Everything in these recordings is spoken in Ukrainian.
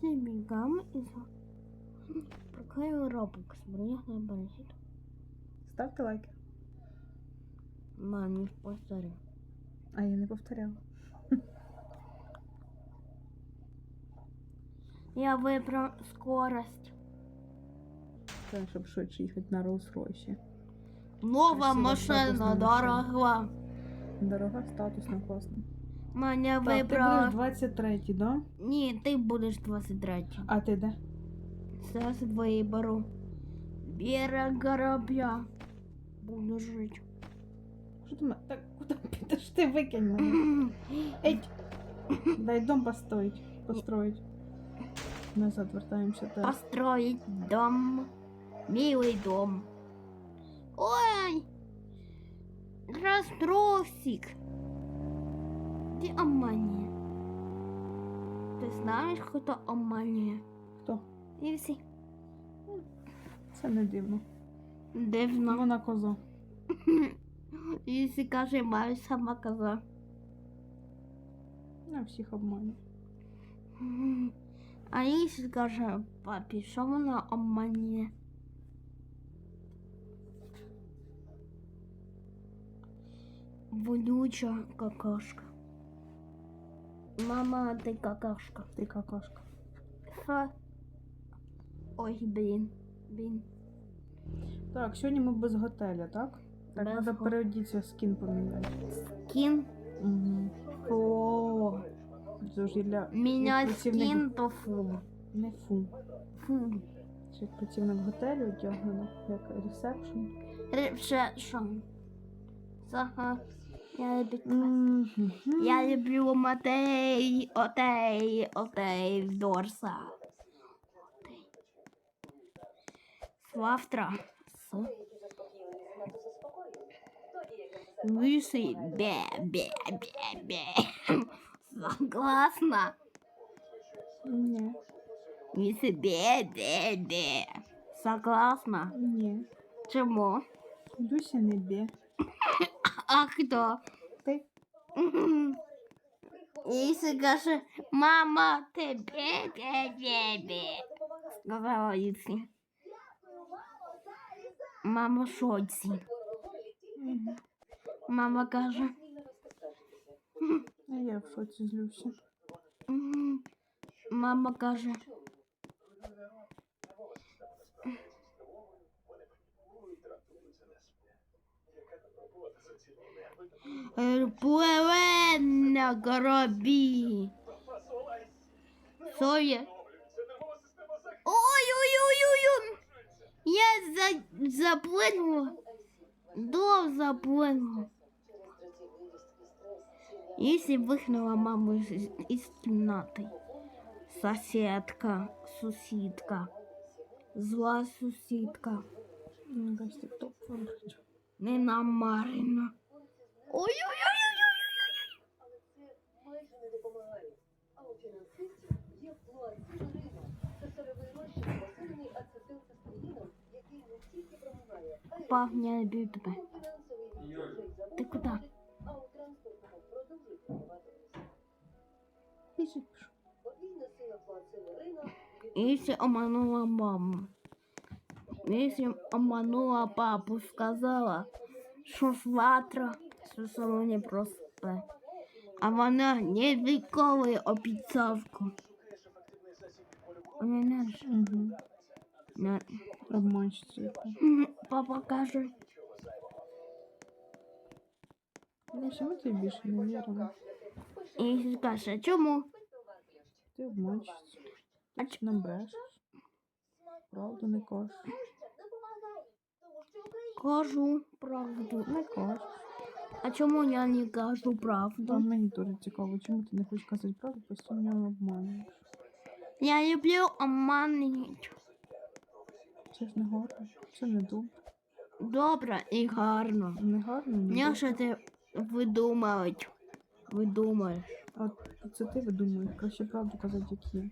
Сибігам і за... Проклею робокс, на бензит. Ставте лайки. Мамі повторю. А я не повторяла. Я вибрав скорость. Це щоб швидше їхати на Rolls-Royce. Нова машина, дорога. Дорога, статусна, класна. Маня Так, ти вибрала. будеш 23, да? Ні, ти будеш 23. А ти де? Зараз виберу. Біра горобя. Буду жити. Що ти мене? Так, куди підеш? Ти викинь мене. Еть! Дай дом построить. Построить. Назад вертаємося теж. Построить дом. Милый дом. Ой! Растросик. Где Амания? Ты знаешь, кто Амания? Хто? І всі. Це не дивно. Дивно. Вона коза. І каже, маю сама коза. Я всіх обманю. А якщо каже папі, що вона обманює? Вонюча какашка. Мама, ти какашка. Ти какашка. Ха. Ой, блін. Блін. Так, сьогодні ми без готеля, так? Так, Без треба го- переодітися, скін поміняти. Кін. Угу. О. Це ж для Міняти працівник- скін то фу. Не фу. Фу. Це як працівник готелю одягнено, як ресепшн. Репшешн. Сага. Я люблю Мгм. Я люблю Матей, Отей, Отей, Дорса. Отей. Завтра. С. Лысый, бе, бе, бе, бе. Согласна. Ні. Лысый, бе, бе, бе. Согласна. Ні. Чому? Люся не бє. А хто? Ти? Если каже, мама, ти бе, бе, бе, бе. Сказала Лісі. Мама в шоці. Мгм. Мама каже, А я в шоці злюся. «М, мама каже. Пливе на коробі. Що є? Ой-ой-ой-ой! Я за... заплинула. До заплинула. Если выхнула маму из, из кімнати. Соседка, сусідка. Зла сусідка. Ну. Не намарена. Ой-ой-ой-ой-ой. майже не допомагає. А у фінансистів є план ринок. Це сировий розчин, посилений ацетилцистеїном, який не тільки промиває, а й Пап, я люблю тебе. фінансовий бюджет Ти куди? а у транспортному продовжують формувати місце. Біжить пішов. Подвійна сила плацини ринок Если обманула маму. Если обманула папу, сказала, що завтра все само не просто. А вона не виконує обіцянку. Не, Угу. не. Обманщиця. Папа каже, Люся, ми тобі більше не віримо. і каже, чому? Ти обманщиця. А Ти нам брешеш. Правду не кажеш. Кажу правду. Не кажеш. А чому я не кажу А правду? мені дуже цікаво, чому ти не хочеш казати правду, постійно обманюєш. Я люблю обманювати. Це ж не гарно. Це не добре. Добре і гарно. Не гарно, не добре. що ти видумають. Видумаєш. А це ти видумуєш. Краще правду казати, як є.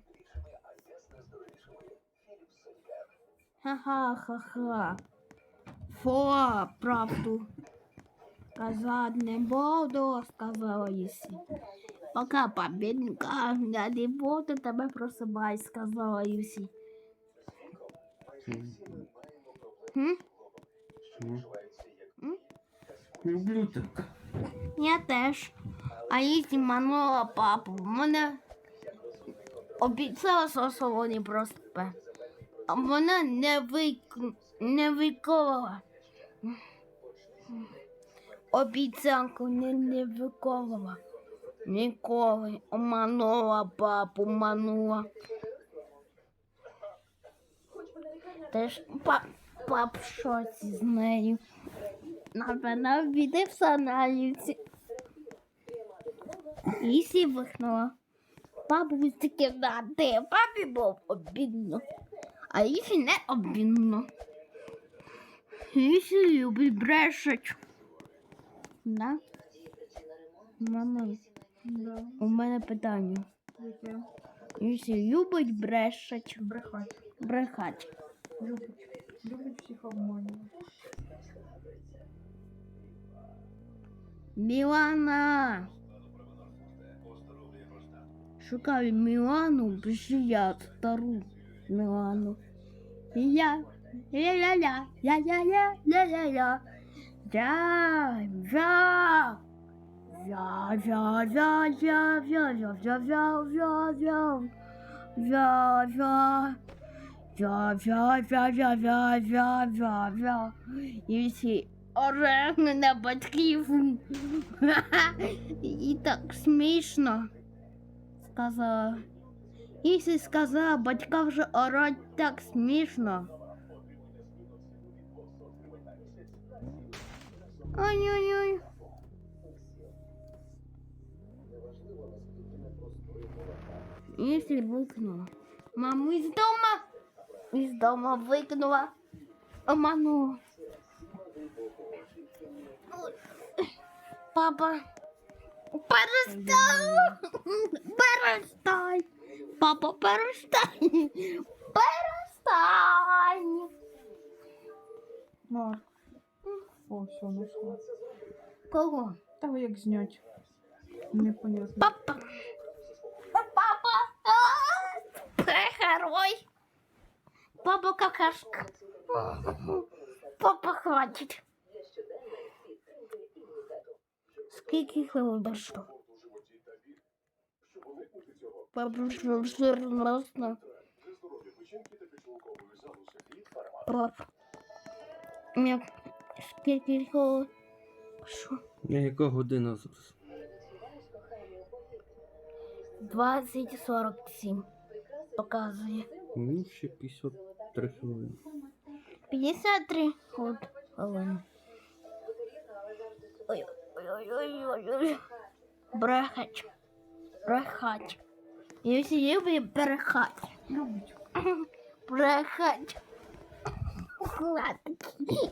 Ха-ха-ха-ха. Фо, правду. Казати не буду, сказала Ісі. Пока, папінка. Я не буду тебе просибай, сказала. Хм? Люблю так. Я теж. А Юсі манула папу. Мене обіцяла сосолоні просто. А вона не вик... не виконала обіцянку не, не виконував. Ніколи оманула папу манула. Теж пап, пап шоці з нею. Напевно, ввіди в саналівці. І сівихнула. Бабусь таке дати, бабі був обідно, а їх не обідно. Їх любить брешечку. Да? Мама, Да. у мене питання. Яке? Юсі любить брешать. Брехать. Брехать. Любить. Любить всіх обманювати. Мілана. Шукаю Мілану, пиши я стару Мілану. Я, ля-ля-ля, я-я-я, ля-ля-ля. Я, я, я, я. І всі орегли на батьків. І так смішно. Сказала. Якщо сказала, батька вже орать так смішно. Ой-ой-ой. Если викинула. Маму із дома. Із дома викинула. Обманула. Папа. Перестань. Перестань. Папа, перестань. Перестань. Марк. О, все, знайшла. Кого? Того як знять. Непонятно. Папа. Папа. А, Герой. Папа какашка. Папа хватит. Скільки дошло? Папа. Папа. Як скільки? Що? Яка година зараз? 20.47 показує. Ну, ще 53 хвилини. 53 ход хвилини. Ой, ой, ой, ой, ой, ой. Брехать. Брехать. Я всі люблю брехать. Брехать. Хватить.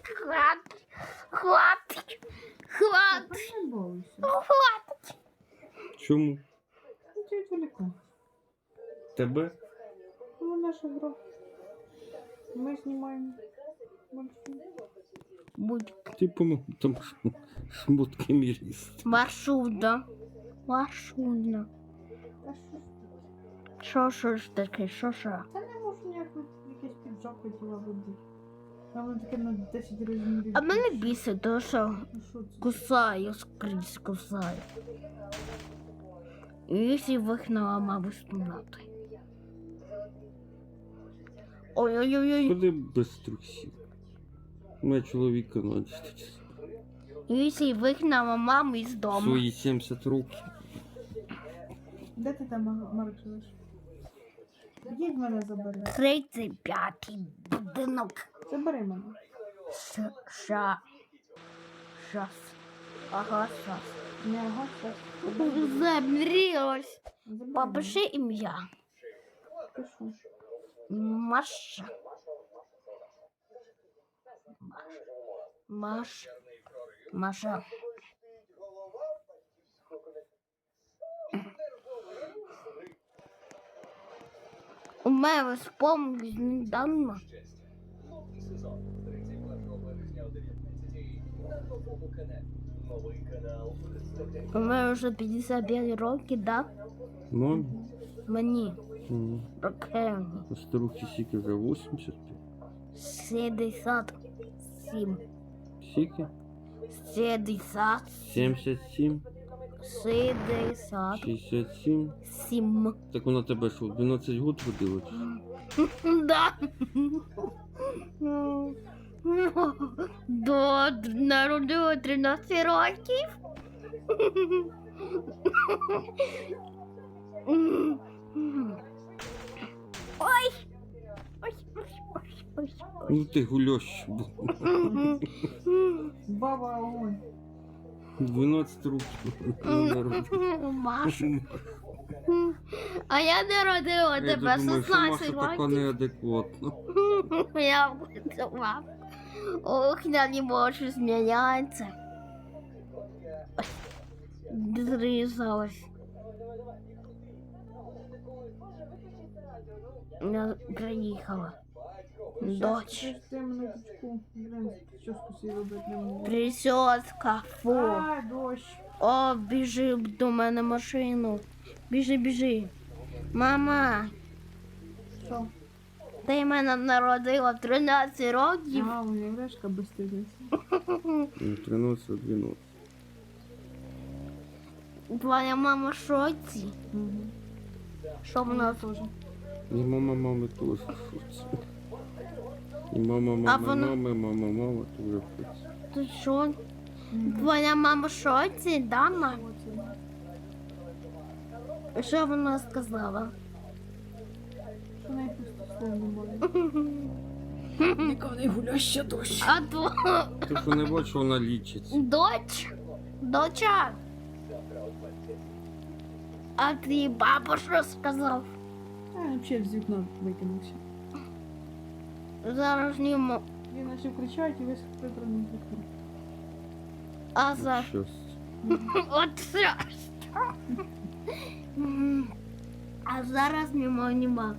Хватить. Хватить. Хватить. Не балуйся. Хватить. Чому? Ну, Ти відволікла. Тебе? Ну, наша гра. Ми знімаємо мультфільм. Будь Типу, ми там ш- шмотки мірість. маршрутна. Маршрутна. Та що ж? Що, що ж таке, що, що? Та не можу ніяк якийсь піджак хотіла робити. А воно таке на 10 розмірів. А мене бісить, то що Ну, кусаю, скрізь кусаю. І якщо вихнула маму з кімнати. Ой-ой-ой. Ходи без трусів. У мене чоловіка на 10 часов. І якщо вихнула маму із дому. Свої 70 років. Де ти там Мар- Марк? Їдь мене забери. 35-й будинок. Забери мене. Ша. Щас. Ага, щас. Не, ага, щас. Замрілась. Попиши ім'я. Пишу. Маша. Маш. Маша. У мене вспомнив недавно. У мене вже 55 років, да? Мам? Мені. М. Років. Старухи сіки вже 80. 67. Сіки? 70. 77, 67. 67. Так вона тебе що, в 12 год водила? чи? Да. До народила 13 років. Ой. Ой, ой, ой, ой, Ну ти ой. Баба огонь. 12 років. народила. Маша. А я не родила Я тебе думаю, що Маша така неадекватна. Я вгадала. Ох, я не можу змінятися. Зрізалась. Я приїхала. Дочь. Присоска, фу. О, біжи до мене машину. Біжи, біжи. Мама, Що? Ти мене народила в 13 років. А, уявляєш, яка безстидниця. Ну, 13, 12. Твоя мама в шоці. Угу. Що вона теж. І мама мами теж в шоці. І мама А мами вона- мами, мама мама теж в шоці. Ти що? Твоя мама в шоці, да, ма? Що вона сказала? Що неї просто слов немає. Яка в неї гуляща дощ. А то Ти що не бачиш, вона лічиться. доч? Доча? А твій папа що сказав? А, взагалі з вікна викинувся. Зараз не мо- Він почав кричати і весь прибраний вікно. А за Щастя. от все. А зараз нема нема.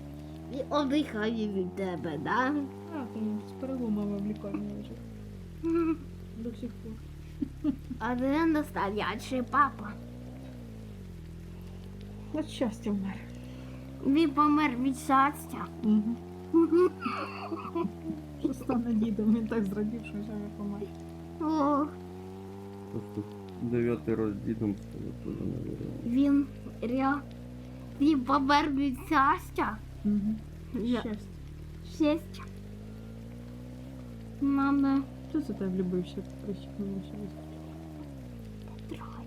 І одихає від тебе, да? А, там з переломами в лікарні лежить. До сих пор. А де настоящий папа? От щастя вмер. Він помер від щастя. Угу. Що стане дідом, він так зрадів, що вже не помер. О, Просто дев'ятий раз дідом став, теж не вірила. він ря. Він помер від щастя. Угу. Я- Щастя. Щастя. Мама. Хто це тебе влюбився? Прищепнуло щось. Потрогай.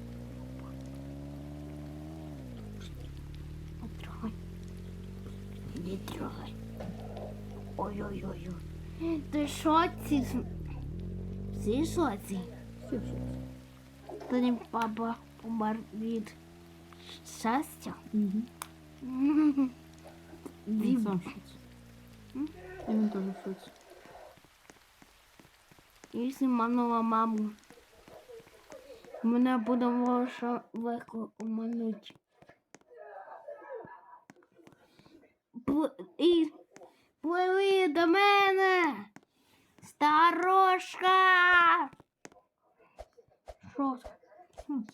Потрогай. Не трогай. Ой-ой-ой. Ти що ці? Всі шоці? Всі в шоці. Тоді папа помер від щастя. Угу. Сам він теж в шоці. Якщо манула маму, мене буде може легко умануть. І пливи до мене, старошка. Що?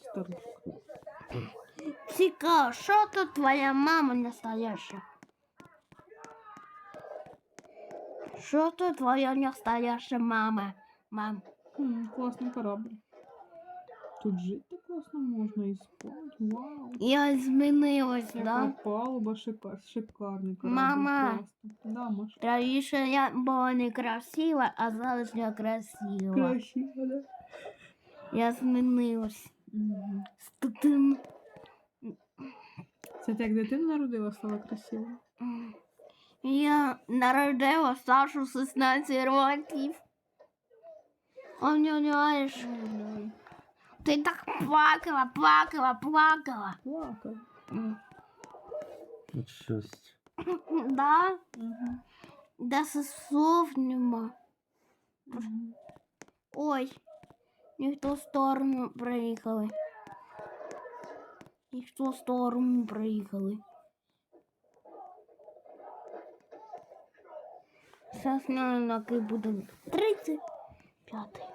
старушка. Цікаво, що тут твоя мама настояща? Що тут твоя настояща мама? Мам. М, Класний корабль. Тут жити класно можна і спати. Вау. Я змінилась, Яка да? палуба шикар, шикарний корабль. Мама. класно. Да, Маш. Раніше я була некрасива, а зараз я красива. Красиво, да? Я змінилась. Угу. Статин. Це ти як дитину народила, стала красива. Я народила Сашу 16 років. Ой-ой-ой, ти так плакала, плакала, плакала. Плакав. От щастя. Да? Угу. Да слов нема. Ой, не в ту сторону проїхали. Не в ту сторону проїхали. На буде 35.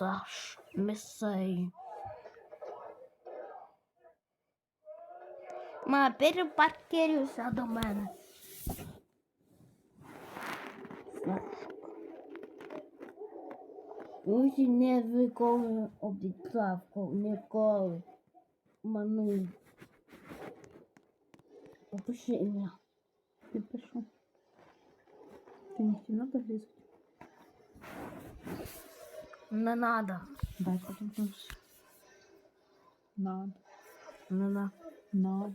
масаж місцею. Ма, перепаркируйся до мене. Усі не виконує обіцянку ніколи. Ману. Попиши ім'я. Підпишу. Ти не хотів погрізати? Не надо. Дай потім. Надо. Не надо. Надо.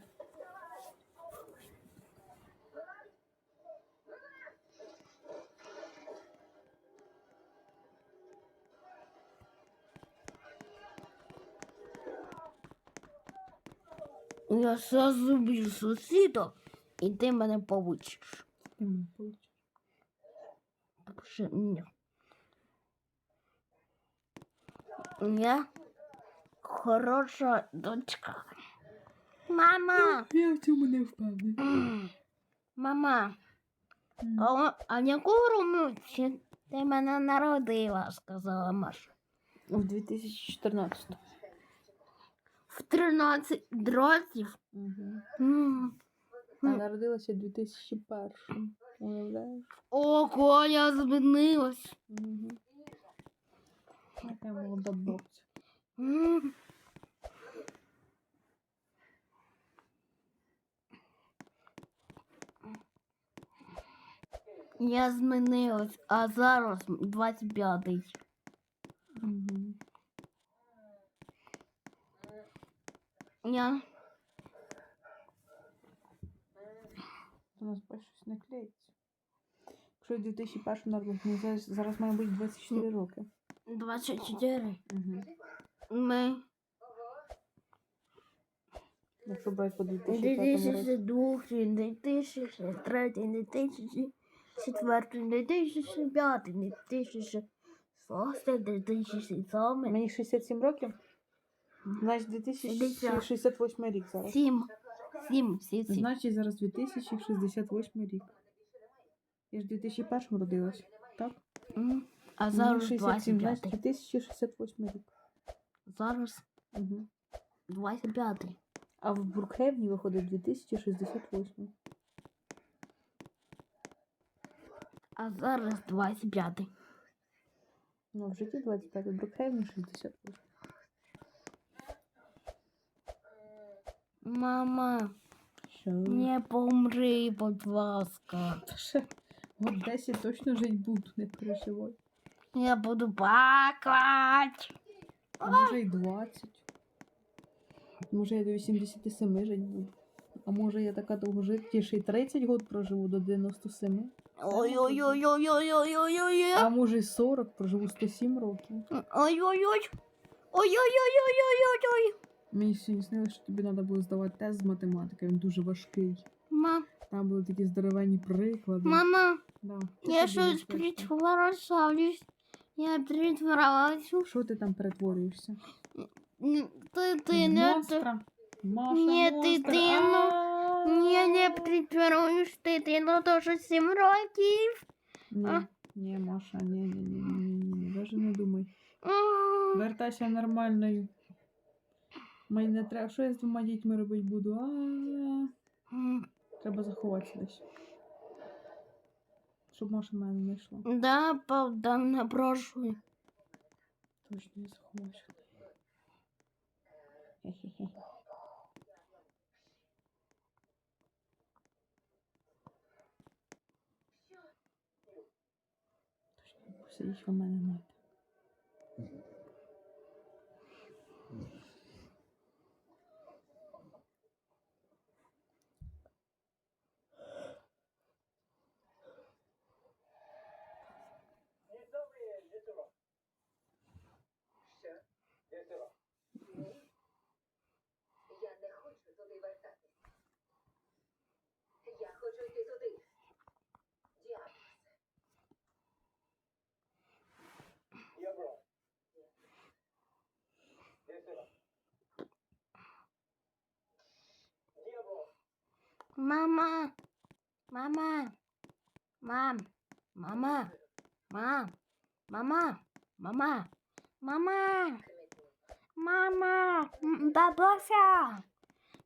Я все зроблю сусіду, і ти мене получиш. Ти мене получиш. Напиши ні. Я хороша дочка. Мама, Я в цьому не впевнений. м, мама, М. а, а якого році ти мене народила, сказала Маша. В 2014. В 13 років. Угу. М, А народилася в 2001. Уявляєш? Ого, я змінилась. Угу. Яка молода бабця. М. Я змінилась, а зараз 25-й. Угу. Я У нас бачиш, щось не клеїться. Якщо 2001 народилась, мені зараз, зараз має бути 24 роки. 24. Угу. Ми Якщо брати по 2005 році. 2002, 2003, 2004, 2005, 2006, 2007, Мені 67 років. Значить, 2068 рік зараз. 7, 7, 7, 7. Значить, зараз 2068 рік. Я ж в 2001 родилась, так? М, А зараз 67, значить 25. 2068 рік. Зараз Угу. 25. А в Брукхевні виходить 2068. А зараз 25. Ну, в житті 25, в Брукхевні 68. Мама, Що? не помри, будь ласка. Та ще от 10 точно жить буду, не переживай. Я буду плакать. А може і 20. Може я до 87 жить буду. А може я така довгожиття, й 30 год проживу до 97. Ой-ой-ой-ой-ой-ой-ой-ой. А може й 40, проживу 107 років. Ой-ой-ой. Ой-ой-ой-ой-ой-ой. Мені сьогодні снилося, що тобі треба було здавати тест з математики, він дуже важкий. Мам, Там були такі здоровенні приклади. мама, Да. я щось притворюсь. Я притворялась. Що ти там перетворюєшся? Ти, ти не... монстра? Маша, Ні, монстр. дитино. А! Ні, не притворюєш, ти, ти, ну дуже сім років. Ні, А? ні, Маша, ні, ні, ні, ні, ні, ні, навіть не думай. М. Вертайся нормальною. Мені не треба. Що я з двома дітьми робити буду? А, М. треба заховатися десь. Щоб Маша мене не знайшла. Да, правда, не прошу. Точно я заховаюся. Точно, посидіть у мене знайде. Мама, мама, мам, мама, мам, мама, мама, Мама! Мама! Бабуся!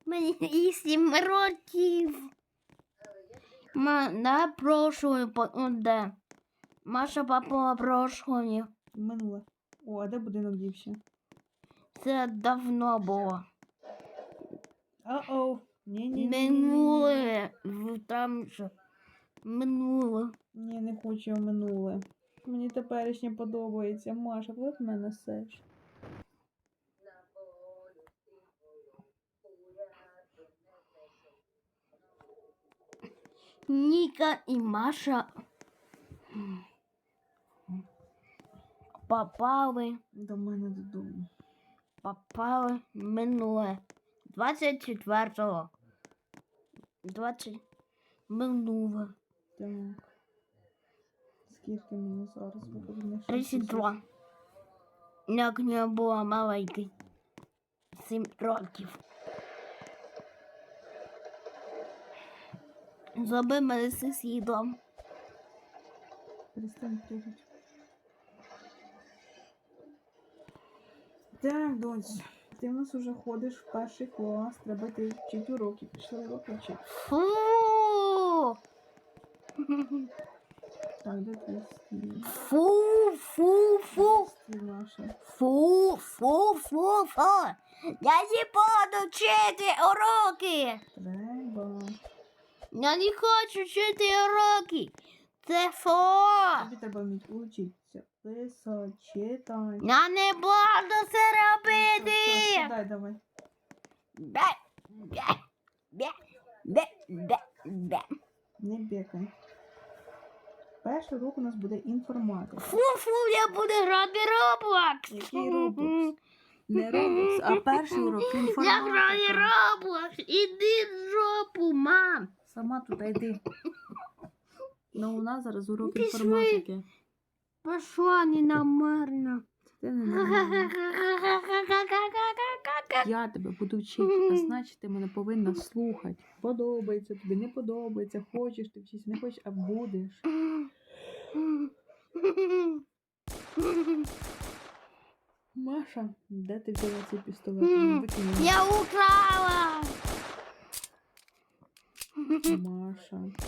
Мені сім років. Ма, напрошую, по- де? Маша папа прошлої. Минуле. О, а де будинок дівся? Це давно було. А-оу. Ні-ні. Минуле. В- Там же. Минуле. Ні, не хочу я в минуле. Мені теперішнє подобається. Маша, коли ти мене несеш? Ніка і Маша попали, До мене додому. попали в минуле. 24-го. 20 минуле. Так. Скільки мені зараз потрібно? 32. Як я була маленький. 7 років. Зроби мене сусідом. Перестань прыгати. Так, донь, ти в нас уже ходиш в перший клас, треба ти вчити уроки. Пішли уроки вчити. Фу! Так, де твій стіл? Фу, фу, фу. Стіл. Фу, фу, фу, фу. Я не буду вчити уроки. Треба. Я не хочу вчити уроки. Це фу. Тобі треба вміти учитися. Читати. Я не буду це робити. Сідай, давай. Бе, бе, бе, бе, бе, бе. Не бекай. Перший урок у нас буде інформатика. Фу, фу, я буду грати Roblox. Який Roblox? Не Roblox, а перший урок Я граю інформатика. Roblox. Іди в жопу, мам. Сама туди йди. Ну, у нас зараз урок Пішли. інформатики. Пошла ненамерно. Я тебе буду вчити, а значить ти мене повинна слухати. Подобається тобі, не подобається, хочеш ти вчитися, не хочеш, а будеш. Маша, де ти взяла цей пістолет? Я украла. Маша, ти?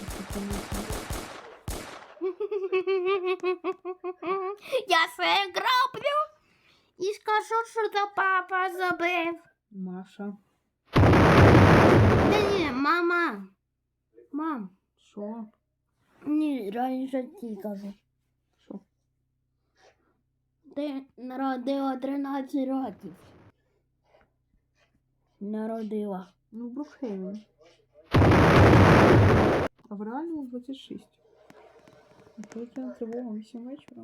Я все гроблю і скажу, що це папа забив. Маша, Ні, ні, мама. Мам, що? ні, раніше ти кажу. Що? Ти народила 13 років. Народила. Ну, в Брукхейвені. А в реальному 26. Повітряна тривога 8 вечора.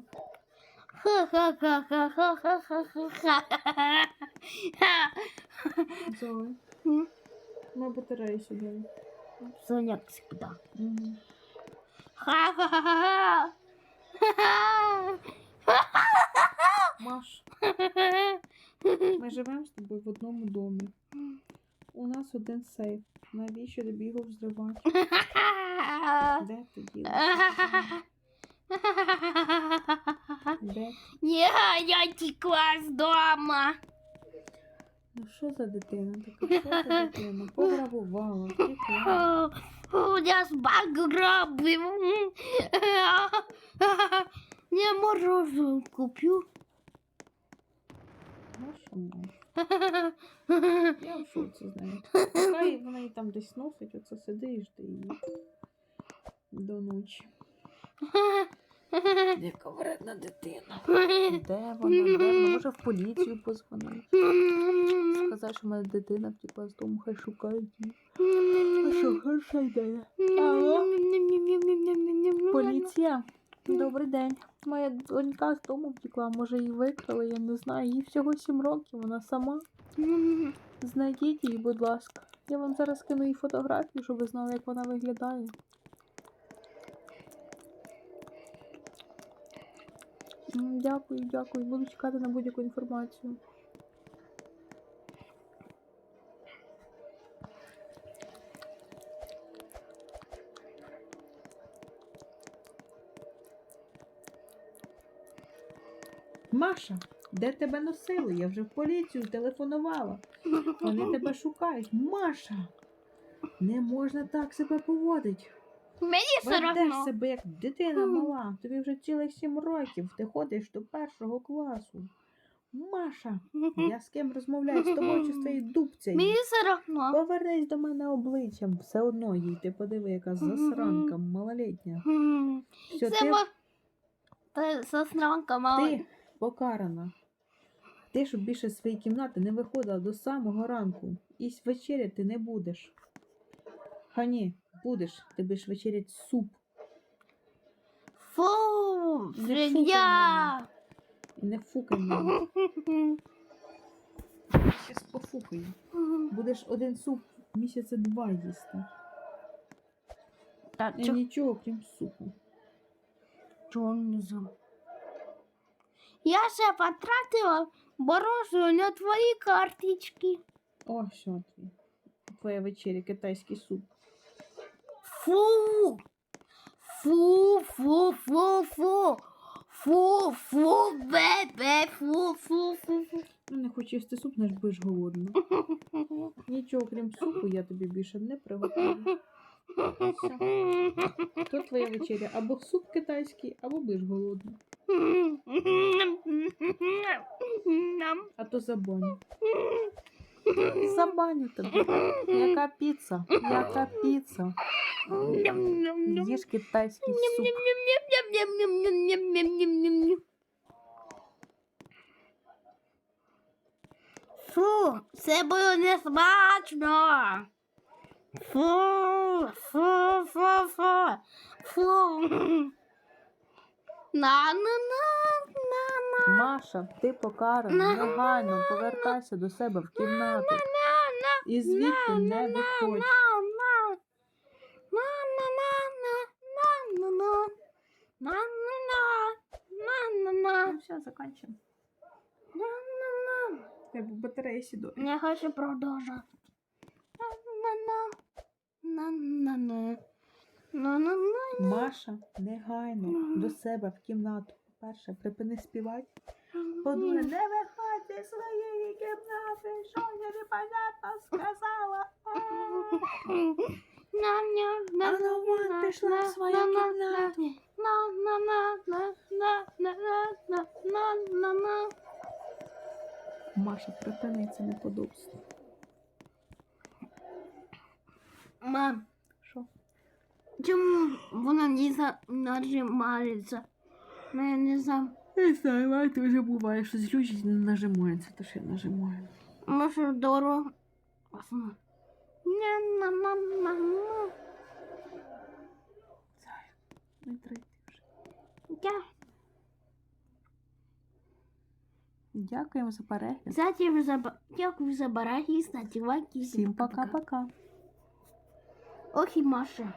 Зои. На батареї сиділи. Соня всегда. Угу. Ха-ха-ха-ха. Маш, ми живемо з тобою в одному домі. У нас один сейф. Навіщо тобі його взривати? Де ти ділася? Де? Я, я текла з дома. Ну що за дитина така? Що за дитина? Пограбувала, втекла. О, Я банк грабив. Я мороженое куплю. Маша, Маша. Я в шоці з нею. Хай вона її там десь носить, оце сиди і жди її. До ночі. Яка вредна дитина. Де вона? Де вона? Може в поліцію позвонити. Сказати, що в мене дитина втекла з дому, хай шукають її. А що, хороша ідея. Алло? Поліція. Добрий день. Моя донька з дому втекла, може її викрали, я не знаю. Їй всього сім років, вона сама. Знайдіть її, будь ласка. Я вам зараз кину її фотографію, щоб ви знали, як вона виглядає. Дякую, дякую. Буду чекати на будь-яку інформацію. Маша, Де тебе носили? Я вже в поліцію телефонувала. Вони тебе шукають. Маша! Не можна так себе поводити. Мені все Ведеш себе як дитина мала. Тобі вже цілих сім років. Ти ходиш до першого класу. Маша, я з ким розмовляю? З тобою чи з твоєю дубцею? Мені все равно. Повернись до мене обличчям, все одно їй. Ти подиви, яка засранка, малолітня. М, Все, Це ти, мо... Та сестранка мала. ти покарана. Ти, щоб більше з своєї кімнати не виходила до самого ранку. І вечеряти не будеш. Ха ні, будеш, ти будеш вечеряти суп. Фу. І не фукай мене. Щас пофукаю. Будеш один суп місяця два їсти. Та І чо- нічого, крім супу. чого не знаю. Я ще потратила борожу на твої карточки. О, що твій. Твоя вечеря, китайський суп. Фу. Фу, фу, фу, фу. Фу, фу, бебе, фу, фу, фу, фу. Ну, не хочеш їсти суп, наш будеш голодна. Нічого, крім супу, я тобі більше не приготую. То твоя вечеря або суп китайський, або будеш голодна. А то забаню. Забаню тебе. Яка піца? Яка піца? Їж китайський суп. Фу, це було не смачно. Фу, фу, фу, фу, фу. На, на, на, на, на, Маша, ти покарана. Негайно повертайся до себе в кімнату. на, на. І звідти не виходь. Ну все, заканчуємо. Тебе батарея сідає. Я хочу продовжити. Маша, негайно до себе в кімнату. Перше, припини співати. Подумай, не виходь зі своєї кімнати, що я непонятно сказала. А ну вон пішла в свою кімнату. Маша, припини це неподобство. Мам? Чому вона не нажимається? Ну, я не знаю. Не знаю, а ти вже буває, що злючить не нажимається, то що я нажимаю. Може, дорого. Возьму. Ня-на-на-на-на. Зая, не трити вже. Я Дякуємо за перегляд. Затем за... Дякую за бараги, ставьте лайки. Всім пока-пока. Ох и Маша.